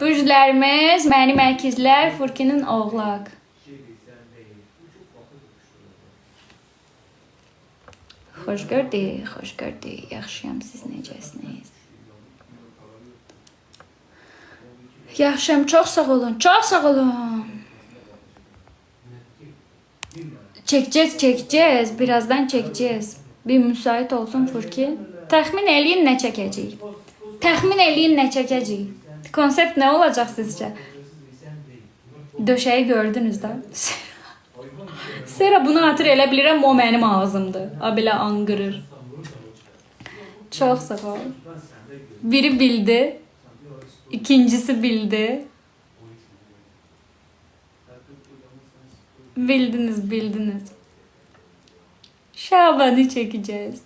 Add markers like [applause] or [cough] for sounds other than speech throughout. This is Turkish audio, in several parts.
Büclərimiz, mənim əkizlər, Furkinin oğlaq. Xoş gördük, xoş gördük. Yaxşıyam, siz necəsiniz? Yaxşıyam, çox sağ olun, çox sağ olun. Çekeceğiz, çekeceğiz. Birazdan çekeceğiz. Bir müsait olsun Furki. Təxmin eləyin nə çəkəcəyik. Təxmin eləyin nə çəkəcəyik. Konsept nə olacaq sizcə? Döşəyi gördünüz də. [laughs] Sera bunu hatır elə bilirəm o mənim ağzımdır. A belə anqırır. Çox sağ ol. Biri bildi. İkincisi bildi. Bildiniz, bildiniz. Şaban'ı çekeceğiz.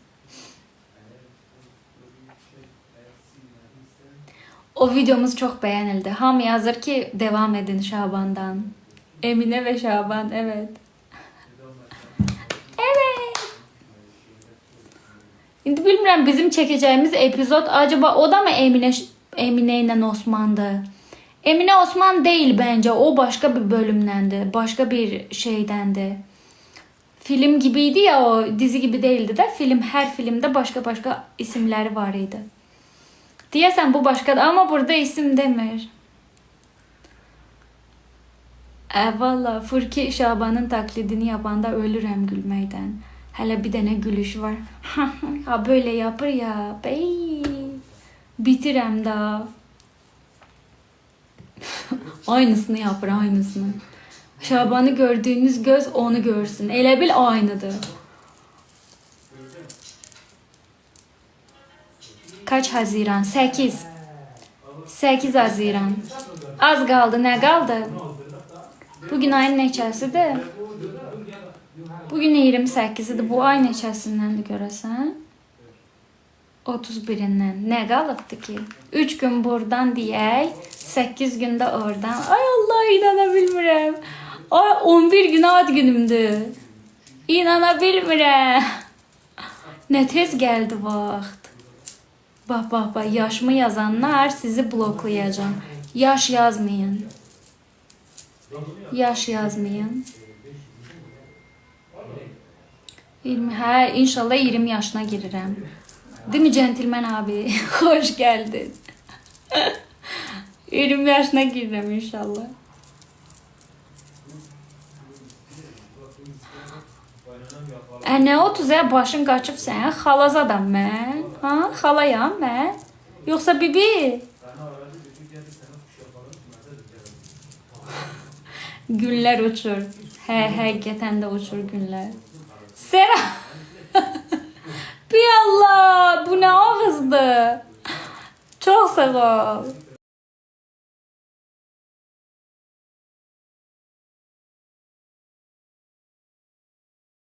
O videomuz çok beğenildi. Ham yazır ki devam edin Şaban'dan. Emine ve Şaban, evet. Evet. Şimdi bilmirəm bizim çəkəcəyimiz epizod acaba o da mı Emine Emine ilə Osman'dı? Emine Osman değil bence. O başka bir bölümdendi. Başka bir şeydendi. Film gibiydi ya o dizi gibi değildi de film her filmde başka başka isimleri var idi. Diyesen bu başka ama burada isim demir. E valla Furki Şaban'ın taklidini yapanda ölürəm gülməkdən. Hələ bir dənə gülüş var. [laughs] ha böyle yapır ya. Bey. Bitirəm da. [laughs] aynısını yapır aynısını. Şaban'ı gördüğünüz göz onu görsün. Elə bil aynıdır. Kaç Haziran? 8. 8 Haziran. Az qaldı, nə qaldı? Bugün ayın neçəsidir? Bugün 28-idir. Bu ay neçəsindəndir görəsən? 31-dən. Nə qalıbdı ki? 3 gün buradan deyək, 8 gündə oradan. Ay Allah, inana bilmirəm. Ay 11 gün ad günümdür. İnana bilmirəm. [laughs] Nə tez gəldi vaxt. Bax, bax, bax, yaşımı yazanlar sizi bloklayacağım. Yaş yazmayın. Yaş yazmayın. 20, hə, inşallah 20 yaşına girirəm. Değil mi centilmen abi? [laughs] Hoş geldin. [laughs] 20 yaşına girirəm inşallah. Ə, nə 30 ya başın qaçıb sən? Xalaz adam mən. Ha? Xalayam mən. Yoxsa bibi? Günlər uçur. Hə, həqiqətən də uçur günlər. Sera. [laughs] Bir Allah, bu ne ağızdı? Çok sağ ol.